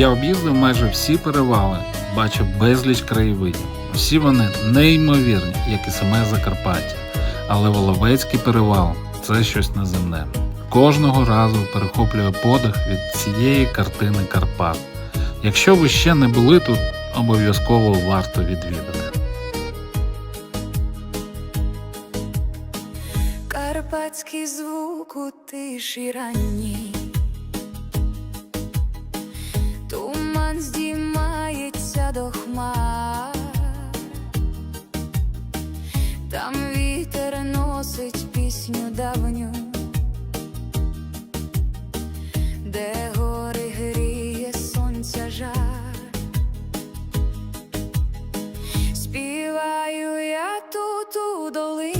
Я об'їздив майже всі перевали, бачив безліч краєвидів. Всі вони неймовірні, як і саме Закарпаття. Але Воловецький перевал це щось неземне. Кожного разу перехоплює подих від цієї картини Карпат. Якщо ви ще не були тут, обов'язково варто відвідати. Карпатський звук у тиші ранній там вітер носить пісню давню, де гори гріє сонця жар, співаю я тут у долині.